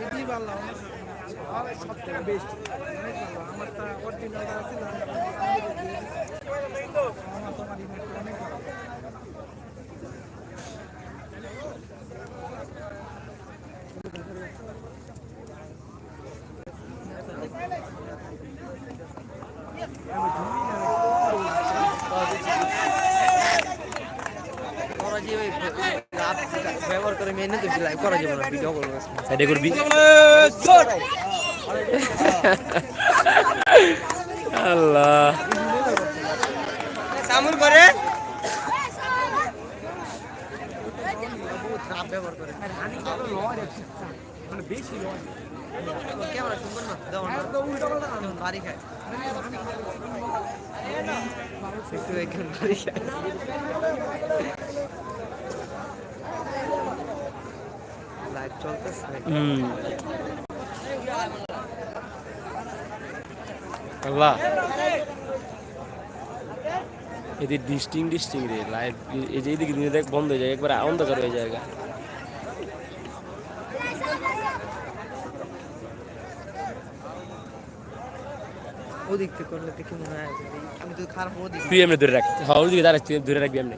এটাই ভালো আমার সব থেকে বেস্ট অনেক ভালো আমারটা অরিজিনালটা আছে না আমার তোমার ইমেলটা অনেক ভালো করা যাবে ব্যবহার করে মেনে তো লাইভ করা যাবে না ভিডিও করব সাইডে করবি আল্লাহ সামুন করে ব্যবহার করে ক্যামেরা সুন্দর না দেওয়া না বাড়ি খায় একটু একটু বাড়ি খায় আল্লাহ। এদের ডিস্টিং ডিস্টিং রে লাইভ এই যে এইদিকে দিনে দেখ বন্ধ হয়ে যায় একবার অন্ধকার হয়ে যায়। ওদিক থেকে করলে দেখে মনে হয় আমি তো খারাপ ওদিক। তুই এমনি ধরে রাখ। হ্যাঁ ওদিকে দাঁড়াস ধরে রাখবি এমনি।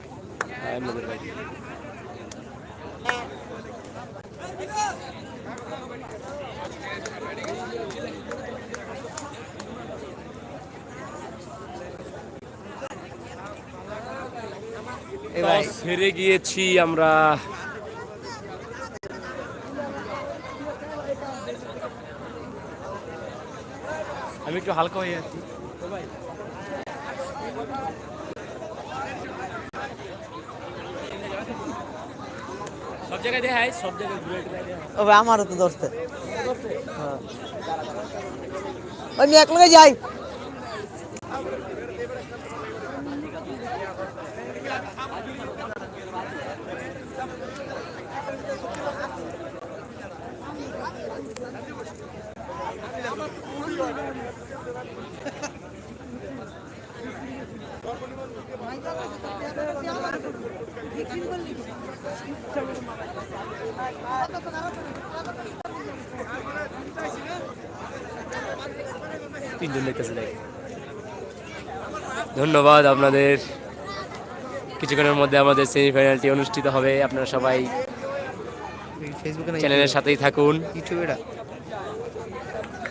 হ্যাঁ এমনি ধরে রাখবি। হেরে গিয়েছি আমরা। আমি একটু হালকা হয়ে আছি সব জায়গায় দেখাই, সব জায়গায় ঘুরে আমারও তো দোস্ত হ্যাঁ। আমি এক যাই। দেখ। ধন্যবাদ আপনাদের। কিছুক্ষণের মধ্যে আমাদের সেমিফাইনালটি অনুষ্ঠিত হবে। আপনারা সবাই চ্যানেলের সাথেই থাকুন।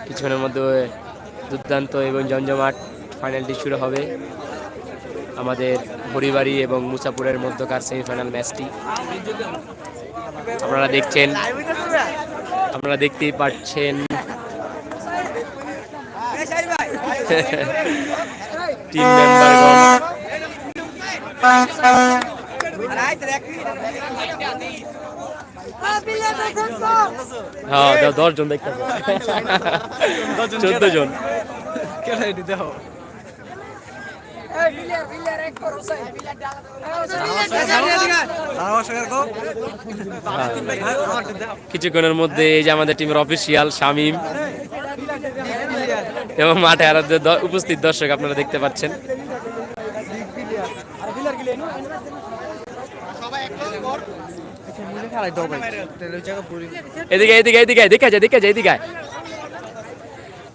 কিছুক্ষণের মধ্যে দুর্দান্ত এবং জমজমাট ফাইনালটি শুরু হবে। আমাদের হরিবাড়ি এবং মুসাপুরের মধ্যকার সেমিফাইনাল ম্যাচটি আপনারা দেখছেন আপনারা দেখতেই পাচ্ছেন। টিম হ্যাঁ দশ জন দেখতে চোদ্দ জন হবে। কিছুক্ষণের মধ্যে এই যে আমাদের টিমের অফিসিয়াল শামিম এবং মাঠে আরও উপস্থিত দর্শক আপনারা দেখতে পাচ্ছেন। এদিকে এদিকে এদিকে দেখা যায় দেখা যায় এদিকে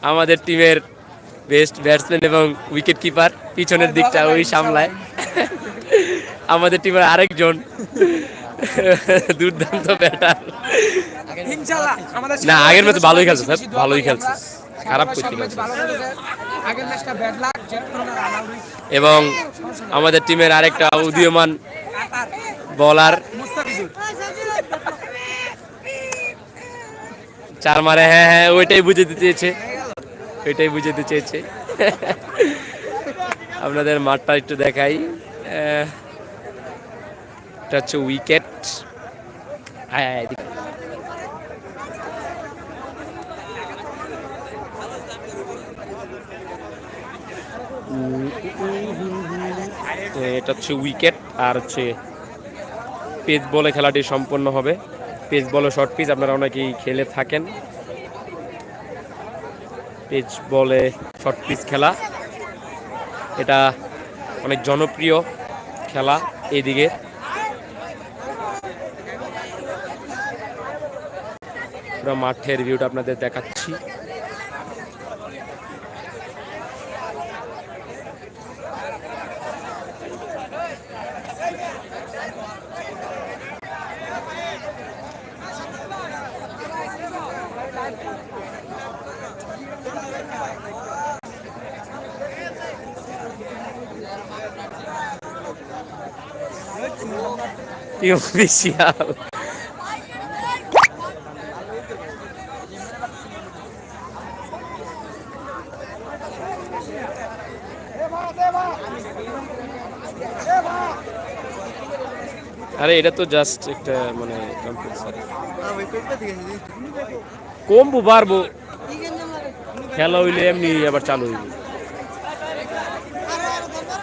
আমাদের টিমের বেস্ট ব্যাটসম্যান এবং উইকেট কিপার পিছনের দিকটা ওই সামলায়। আমাদের টিমের আরেকজন। দুর্দান্ত ব্যাটার না আগের ম্যাচ ভালোই খেলছে স্যার। ভালোই খেলছে। খারাপ করতে এবং আমাদের টিমের আরেকটা উদীয়মান বলার চার মারে হ্যাঁ হ্যাঁ ওইটাই বুঝাতে চেয়েছে। ওইটাই বুঝাতে চেয়েছে। আপনাদের মাঠটা একটু দেখাই। এটা হচ্ছে উইকেট। এটা হচ্ছে উইকেট, আর হচ্ছে পেস বলে খেলাটি সম্পন্ন হবে। পেস বল শর্ট পিচ, আপনারা অনেকেই খেলে থাকেন। পেস বলে শর্ট পিচ খেলা। এটা অনেক জনপ্রিয় খেলা এইদিকে পুরো মাঠের ভিউটা আপনাদের দেখাচ্ছি। কি অফিসিয়াল আরে এটা তো জাস্ট একটা মানে কমবো বাড়বো। খেলা হইলে এমনি আবার চালু হইবে।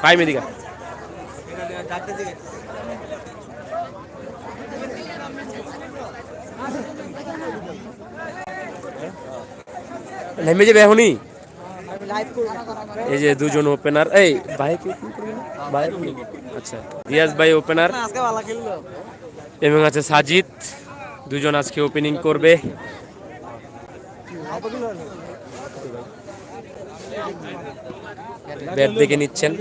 পাই মেদিকা নেমে যাবে এখনই এই যে দুজন ওপেনার এই ভাই ভাই আচ্ছা রিয়াজ ভাই ওপেনার এবং আছে সাজিদ দুজন আজকে ওপেনিং করবে। ব্যাট দেখে নিচ্ছেন।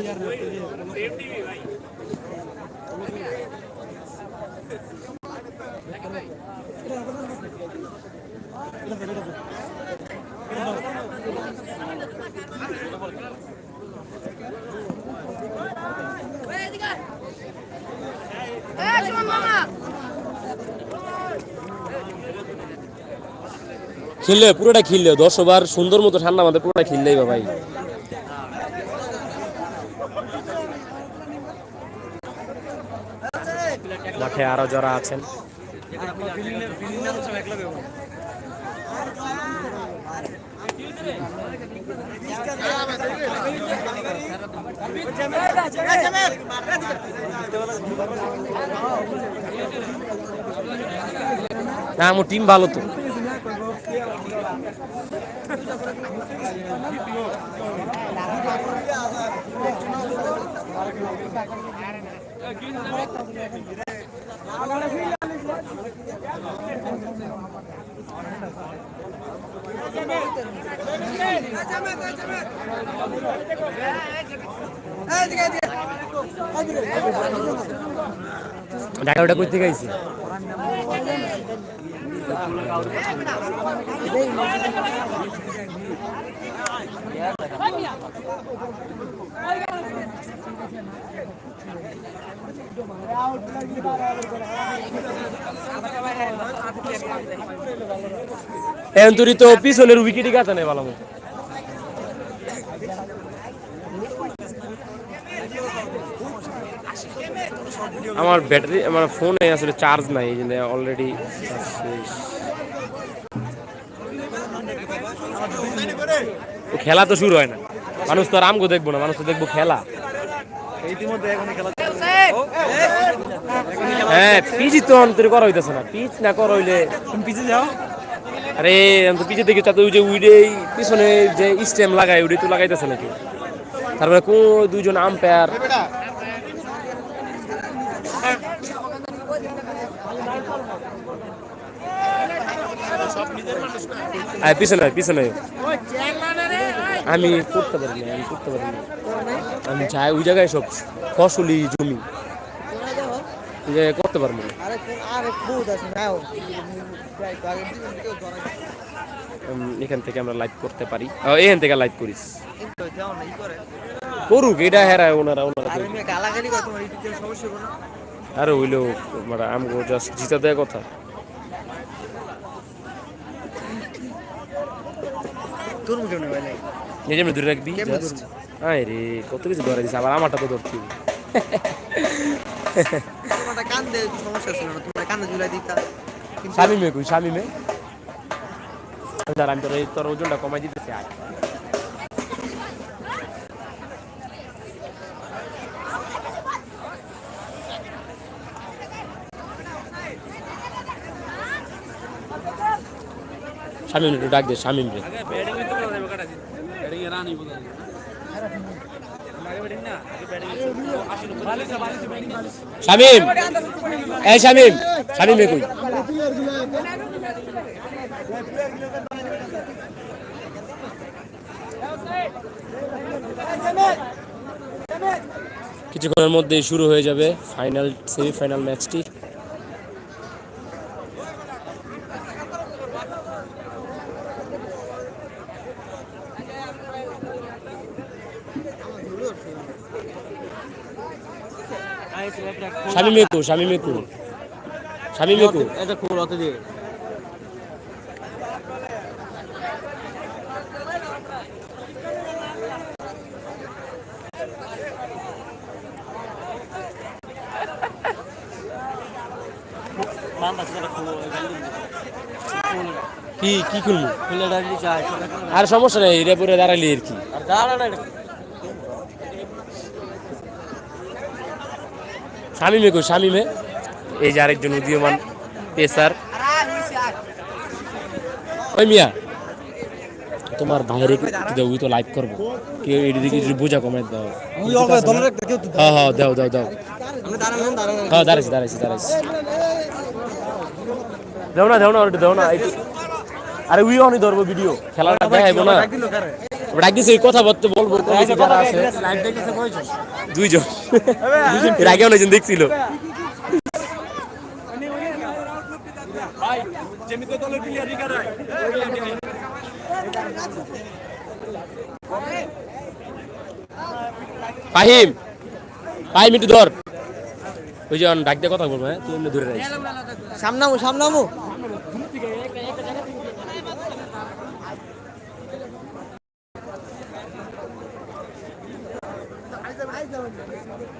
খেললে, পুরোটা খেললে। দশ ওভার সুন্দর মতো ঠান্ডা, আমাদের পুরোটা খেললেই বা ভাই। মাঠে আরও যারা আছেন। না আমার টিম ভালো তো। ঢাকা ওটা করতে গাইছি এখন তুই তো পিছনের উইকেটই কাটা নেই ভালো মতো। আমার ব্যাটারি আমার ফোনে আসলে চার্জ নাই এই জন্য অলরেডি খেলা তো শুরু হয় না। মানুষ তো আর আমগো দেখব না মানুষ তো দেখব খেলা। হ্যাঁ পিচই তো অন্তরে করা হইতেছে না পিচ না করা হইলে তুমি পিছিয়ে যাও। আরে আমি তো পিছে দেখি তাতে ওই যে উইডে পিছনে যে স্টেম লাগায় উইডে তো লাগাইতেছে নাকি? তারপরে কোন দুইজন আম্পায়ার আয় পিছনে পিছনে আমি করতে পারি না আমি করতে পারি না। আমি যাই ওই জায়গায় সব ফসলি জমি। ওই জায়গায় করতে পারব না। এখান থেকে আমরা লাইভ করতে পারি। এখান থেকে লাইভ করিস। করুক এটা হেরায় ওনারা ওনারা আরে হইলেও মানে আমগো জাস্ট জিতা দেয় কথা। এই যে ধরে রাখবি আয় রে কত কিছু ধরে দিছে আবার আমারটা তো হবে। তোমারটা কান সমস্যা ছিল না তোমার কানে ঝুলাই দিতা শামিমে কই শামিমে দাঁড়া আমি তোর তোর ওজনটা কমাই দিতেছি আয়। শামিম একটু ডাক দে শামিম রে। শামিম। এই শামিম শামিম কই কিছুক্ষণের মধ্যেই শুরু হয়ে যাবে ফাইনাল সেমিফাইনাল ম্যাচটি শামিম একু শামিম একু শামিম একু এটা খুব রত দিয়ে। কি কি খুলবো? খুলে আর সমস্যা নেই এটা পরে দাঁড়ালি আর কি। আর শামিমে কই শামিমে এই যে আরেকজন উদীয়মান পেসার। ওই মিয়া তোমার বাইরে দাও ওই তো লাইভ করব। কেউ এদিকে যদি বোঝা কমাই দাও। হ্যাঁ হ্যাঁ দাও দাও দাও। হ্যাঁ দাঁড়াইছি দাঁড়াইছি দাঁড়াইছি। দেও না দেও না দেও না আরে উই অনেক ধরবো ভিডিও খেলাটা দেখাইবো না। এই কথা বলতে বলব দুইজন। এর আগে অনেকজন দেখছিল। ফাহিম ফাহিম একটু ধর। ওই যে ডাক দিয়ে কথা বলব হ্যাঁ? তুই এমনি ধরে রাখিস। সামনামু সামনামু। যাওয়া যায়।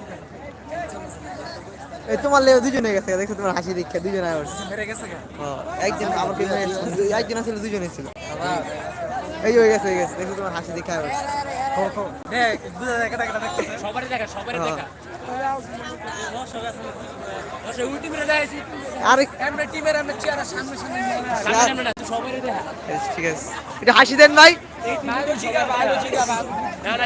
এই তোমার লেগে দুজনে গেছে দেখছ তোমার হাসি দেখে দুজনে আসছে? একজন আমার টিমে একজন ছিল দুজনে ছিল। এই হয়ে গেছে হয়ে গেছে দেখো তোমার হাসি দেখে আসছে আরে ঠিক আছে। এটা হাসি দেন ভাই। না না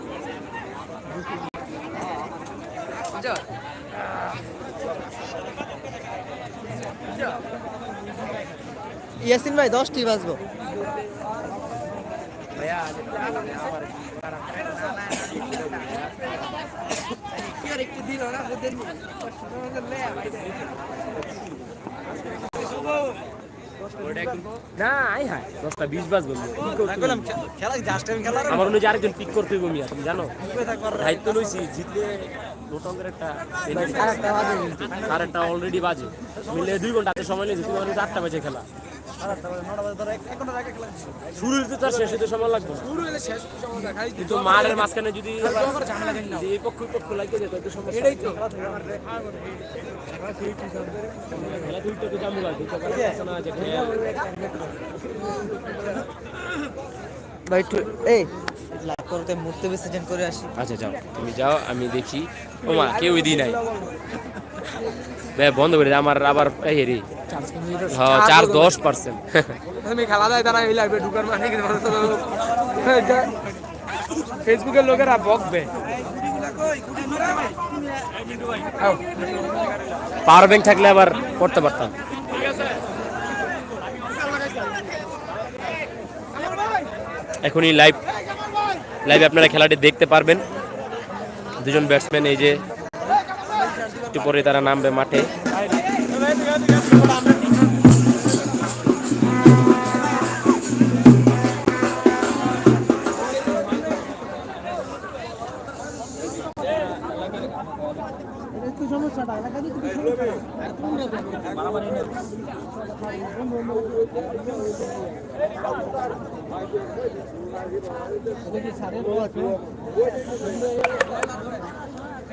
ইয়াসিন ভাই দশটি বাজবো। না না আই হাই দশটা বিশ বাজ বলব খেলা জাস্ট টাইম খেলা আমার অনুযায়ী আরেকজন পিক করতে হইব মিয়া তুমি জানো? দায়িত্ব লইছি জিতলে লোটঙ্গের একটা আর একটা অলরেডি বাজে। মিলে দুই ঘণ্টা সময় নিয়েছে তুমি চারটা আটটা বাজে খেলা। শুরু হইতে তার শেষ হইতে সময় লাগবে। শুরু হলে শেষ সময় দেখাই কিন্তু মাঠের মাঝখানে যদি যদি এই পক্ষ পক্ষ লাগিয়ে যেত একটু সমস্যা এটাই তো খেলা তুলতে তো জামু লাগে তো। পারছে না যে খেলা ভাই এই লাইক করতে মূর্তি বিসর্জন করে আসি। আচ্ছা যাও। তুমি যাও আমি দেখি। ও মা কেউই দিই নাই। বন্ধ করে আমার আবার এই রে হ্যাঁ চার দশ পার্সেন্ট খেলা তারা এই ঢুকার মানে ফেসবুকের লোকেরা বকবে। পাওয়ার ব্যাংক থাকলে আবার করতে পারতাম। এখনই লাইভ লাইভে আপনারা খেলাটি দেখতে পারবেন। দুজন ব্যাটসম্যান এই যে একটু পরে তারা নামবে মাঠে।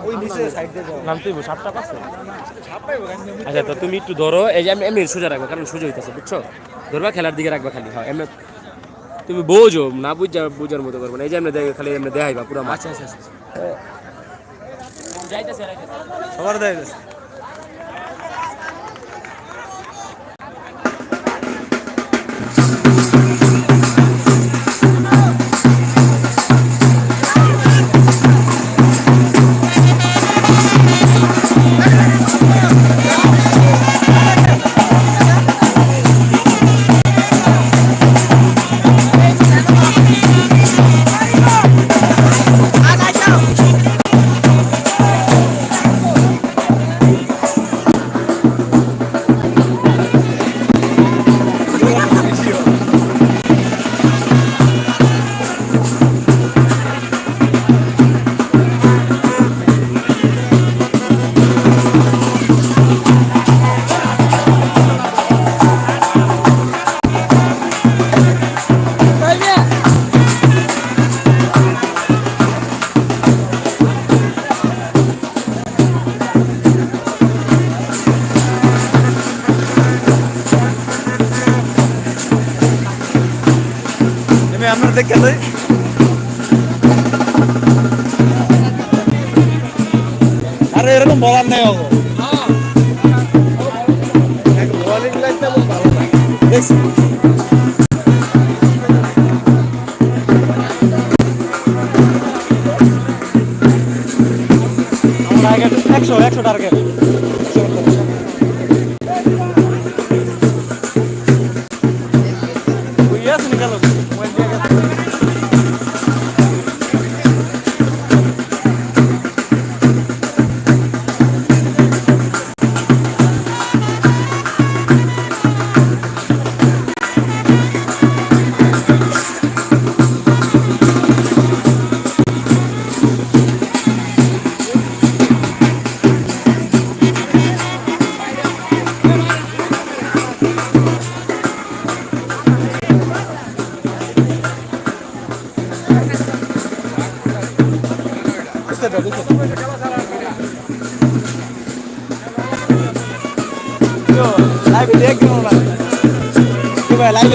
ওই নিচে সাইড দিয়ে যাও নামতে হইব সাতটা পাঁচশো আচ্ছা তো তুমি একটু ধরো এই যে আমি এমনি সোজা রাখব কারণ সোজা হইতেছে বুঝছ? ধরবা খেলার দিকে রাখবা খালি হ্যাঁ এমনি তুমি বোঝো না বুঝা বুঝার মতো করব না এই যে এমনি দেখে খালি এমনি দেখাইবা পুরো মাছ আচ্ছা আচ্ছা সবার দেয় একশো একশো টার্গেট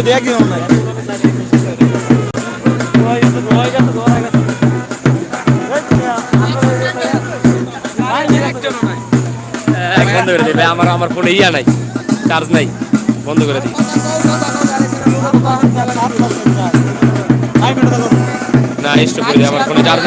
দেখি বন্ধ করে দিই আমার আমার ফোনে ইয়া নাই চার্জ নাই বন্ধ করে দিই। না স্টপ করে দিই আমার ফোনে চার্জ